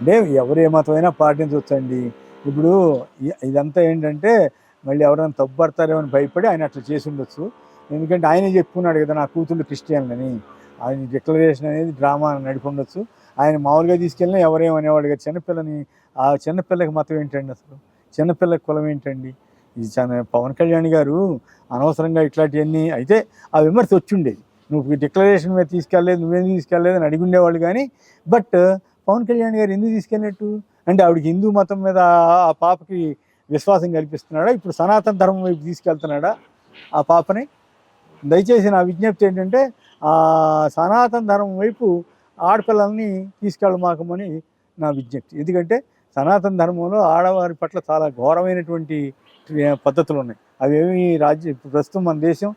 అంటే ఎవరు ఏ మతమైనా పాటించవచ్చండి ఇప్పుడు ఇదంతా ఏంటంటే మళ్ళీ ఎవరైనా తప్పుపడతారేమో అని భయపడి ఆయన అట్లా చేసి ఉండొచ్చు. ఎందుకంటే ఆయనే చెప్పుకున్నాడు కదా నా కూతుళ్ళు క్రిస్టియన్లని. ఆయన డిక్లరేషన్ అనేది డ్రామా నడిపి ఉండొచ్చు. ఆయన మామూలుగా తీసుకెళ్ళినా ఎవరేమనేవాడు కదా చిన్నపిల్లని. ఆ చిన్నపిల్లకి మతం ఏంటండి అసలు? చిన్నపిల్లకి కులం ఏంటండి? ఇది చాలా పవన్ కళ్యాణ్ గారు అనవసరంగా ఇట్లాంటివన్నీ అయితే ఆ విమర్శ వచ్చిండేది నువ్వు డిక్లరేషన్ మీద తీసుకెళ్ళలేదు నువ్వేం తీసుకెళ్ళలేదు అని అడిగి ఉండేవాళ్ళు కానీ బట్ పవన్ కళ్యాణ్ గారు ఎందుకు తీసుకెళ్ళినట్టు? అంటే ఆవిడకి హిందూ మతం మీద ఆ పాపకి విశ్వాసం కల్పిస్తున్నాడా? ఇప్పుడు సనాతన ధర్మం వైపు తీసుకెళ్తున్నాడా ఆ పాపని? దయచేసి నా విజ్ఞప్తి ఏంటంటే ఆ సనాతన ధర్మం వైపు ఆడపిల్లల్ని తీసుకెళ్ళమాకమని నా విజ్ఞప్తి. ఎందుకంటే సనాతన ధర్మంలో ఆడవారి పట్ల చాలా ఘోరమైనటువంటి పద్ధతులు ఉన్నాయి. అవేమి రాజ్య ఇప్పుడు ప్రస్తుతం మన దేశం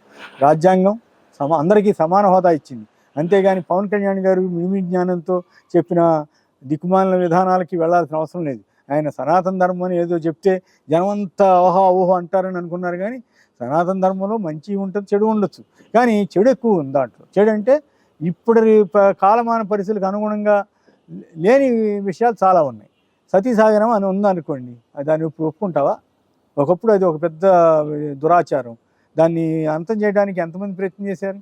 రాజ్యాంగం సమా అందరికీ సమాన హోదా ఇచ్చింది. అంతేగాని పవన్ కళ్యాణ్ గారు మిమి జ్ఞానంతో చెప్పిన దిక్కుమాలిన విధానాలకి వెళ్ళాల్సిన అవసరం లేదు. ఆయన సనాతన ధర్మం అని ఏదో చెప్తే జనమంతా ఓహో ఓహో అంటారని అనుకున్నారు కానీ సనాతన ధర్మంలో మంచి ఉంటుంది చెడు ఉండొచ్చు. కానీ చెడు ఎక్కువ ఉంది దాంట్లో. చెడు అంటే ఇప్పుడు ప- కాలమాన పరిస్థితులకు అనుగుణంగా లేని విషయాలు చాలా ఉన్నాయి. సతీసాగరం అని ఉందనుకోండి అది దాన్ని ఇప్పుడు ఒప్పుకుంటావా? ఒకప్పుడు అది ఒక పెద్ద దురాచారం. దాన్ని అంతం చేయడానికి ఎంతమంది ప్రయత్నం చేశారు?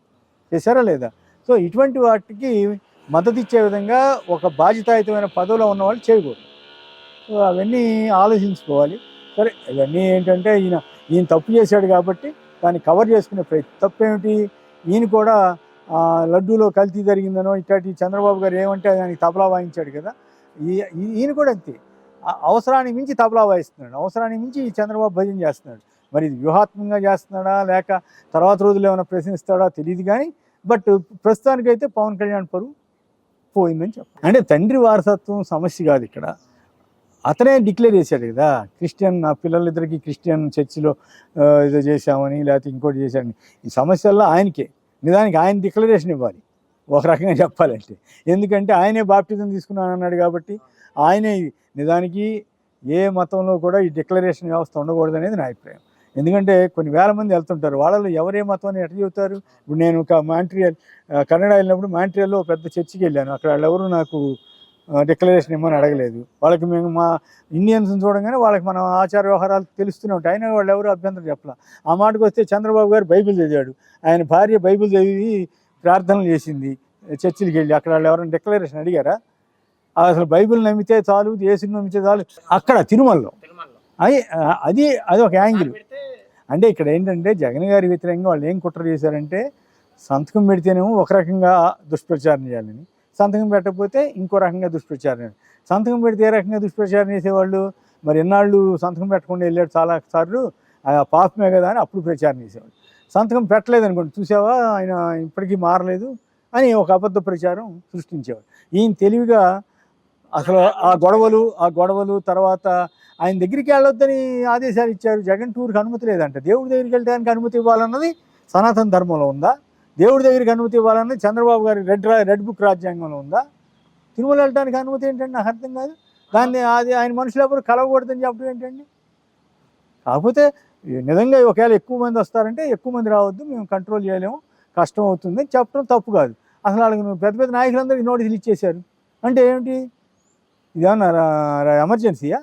చేశారా లేదా? సో ఇటువంటి వాటికి మద్దతు ఇచ్చే విధంగా ఒక బాధ్యతాయుతమైన పదవిలో ఉన్న వాళ్ళు చేయకూడదు. సో అవన్నీ ఆలోచించుకోవాలి. సరే ఇవన్నీ ఏంటంటే ఈయన ఈయన తప్పు చేశాడు కాబట్టి దాన్ని కవర్ చేసుకునే ప్రతి తప్పు ఏమిటి ఈయన కూడా లడ్డూలో కల్తీ జరిగిందనో ఇట్లాంటి చంద్రబాబు గారు ఏమంటే దానికి తబలా వాయించాడు కదా. ఈ- ఈయన కూడా అంతే. అవసరాన్ని అవసరానికి మించి తబలా వాయిస్తున్నాడు. అవసరానికి మించి చంద్రబాబు భజన చేస్తున్నాడు. మరి ఇది వ్యూహాత్మకంగా చేస్తున్నాడా? లేక తర్వాత రోజులు ఏమైనా ప్రశ్నిస్తాడా? తెలియదు కానీ బట్ ప్రస్తుతానికైతే పవన్ కళ్యాణ్ పరువు పోయిందని చెప్పాలి అంటే తండ్రి వారసత్వం సమస్య కాదు ఇక్కడ. అతనే డిక్లేర్ చేశాడు కదా క్రిస్టియన్ నా పిల్లలిద్దరికి క్రిస్టియన్ చర్చిలో ఇది ఏదో చేశామని లేకపోతే ఇంకోటి చేశామని ఈ సమస్యల్లో ఆయనకే. నిజానికి ఆయన డిక్లరేషన్ ఇవ్వాలి. ఒక రకంగా చెప్పాలంటే. ఎందుకంటే ఆయనే బాప్టిజం తీసుకున్నాను అన్నాడు కాబట్టి ఆయనే నిజానికి ఏ మతంలో కూడా ఈ డిక్లరేషన్ వ్యవస్థ ఉండకూడదు అనేది నా అభిప్రాయం. ఎందుకంటే కొన్ని వేల మంది వెళ్తుంటారు. వాళ్ళలో ఎవరే మతం అని ఎట్లా చెబుతారు? ఇప్పుడు నేను ఒక మాంట్రియల్ కన్నడ వెళ్ళినప్పుడు మాంట్రియల్లో పెద్ద చర్చికి వెళ్ళాను. అక్కడ వాళ్ళు ఎవరు నాకు డిక్లరేషన్ ఇమ్మని అడగలేదు. వాళ్ళకి మేము మా ఇండియన్స్ చూడగానే వాళ్ళకి మన ఆచార వ్యవహారాలు తెలుస్తూనే ఉంటాయి. అయినా వాళ్ళు ఎవరు అభ్యంతరం చెప్పలా. ఆ మాటకు వస్తే చంద్రబాబు గారు బైబిల్ చదివాడు. ఆయన భార్య బైబిల్ చదివి ప్రార్థనలు చేసింది. చర్చిలకు వెళ్ళి అక్కడ వాళ్ళు ఎవరైనా డిక్లరేషన్ అడిగారా? అసలు బైబిల్ నమ్మితే చాలు యేసుని నమ్మితే చాలు. అక్కడ తిరుమలలో. అది అది అది ఒక యాంగిల్. అంటే ఇక్కడ ఏంటంటే జగన్ గారి వ్యతిరేకంగా వాళ్ళు ఏం కుట్ర చేశారంటే సంతకం పెడితేనేమో ఒక రకంగా దుష్ప్రచారం చేయాలని. సంతకం పెట్టకపోతే ఇంకో రకంగా దుష్ప్రచారం చేయాలి. సంతకం పెడితే ఏ రకంగా దుష్ప్రచారం చేసేవాళ్ళు? మరి ఎన్నాళ్ళు సంతకం పెట్టకుండా వెళ్ళాడు చాలా సార్లు? ఆ పాపమే కదా అని అప్పుడు ప్రచారం చేసేవాళ్ళు. సంతకం పెట్టలేదు అనుకోండి చూసావా? ఆయన ఇప్పటికీ మారలేదు అని ఒక అబద్ధ ప్రచారం సృష్టించేవాడు ఈయన తెలివిగా అసలు ఆ గొడవలు ఆ గొడవలు తర్వాత ఆయన దగ్గరికి వెళ్ళొద్దని ఆదేశాలు ఇచ్చారు. జగన్ టూర్కి అనుమతి లేదంట. దేవుడి దగ్గరికి వెళ్ళడానికి అనుమతి ఇవ్వాలన్నది సనాతన ధర్మంలో ఉందా? దేవుడి దగ్గరికి అనుమతి ఇవ్వాలన్నది చంద్రబాబు గారి రెడ్ రెడ్ బుక్ రాజ్యాంగంలో ఉందా? తిరుమల వెళ్ళడానికి అనుమతి ఏంటండి? నాకు అర్థం కాదు. దాన్ని అది ఆయన మనుషులు ఎవరు కలవకూడదని చెప్పడం ఏంటండి? కాకపోతే నిజంగా ఒకవేళ ఎక్కువ మంది వస్తారంటే ఎక్కువ మంది రావద్దు మేము కంట్రోల్ చేయలేము కష్టం అవుతుంది చెప్పడం తప్పు కాదు. అసలు వాళ్ళకి నువ్వు పెద్ద పెద్ద నాయకులందరికీ నోటీసులు ఇచ్చేశారు. అంటే ఏమిటి? ఇదేమన్నా ఎమర్జెన్సీయా?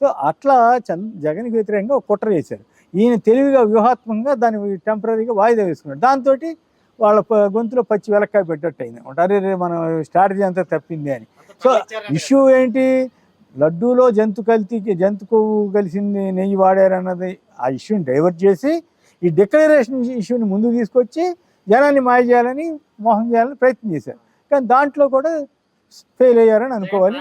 సో అట్లా చంద్ జగన్కి వ్యతిరేకంగా ఒక కుట్ర చేశారు. ఈయన తెలివిగా వ్యూహాత్మకంగా దాన్ని టెంపరీగా వాయిదా వేసుకున్నాడు. దాంతో వాళ్ళ గొంతులో పచ్చి వెలక్కాయ పెట్టట్టు అయింది అరే మన స్ట్రాటజీ అంతా తప్పింది అని. సో ఇష్యూ ఏంటి? లడ్డూలో జంతు కల్తీకి జంతు కొవ్వు కలిసింది నెయ్యి వాడారన్నది ఆ ఇష్యూని డైవర్ట్ చేసి ఈ డిక్లరేషన్ ఇష్యూని ముందుకు తీసుకొచ్చి జనాన్ని మాయ చేయాలని మోహం చేయాలని ప్రయత్నం చేశారు. కానీ దాంట్లో కూడా ఫెయిల్ అయ్యారని అనుకోవాలి.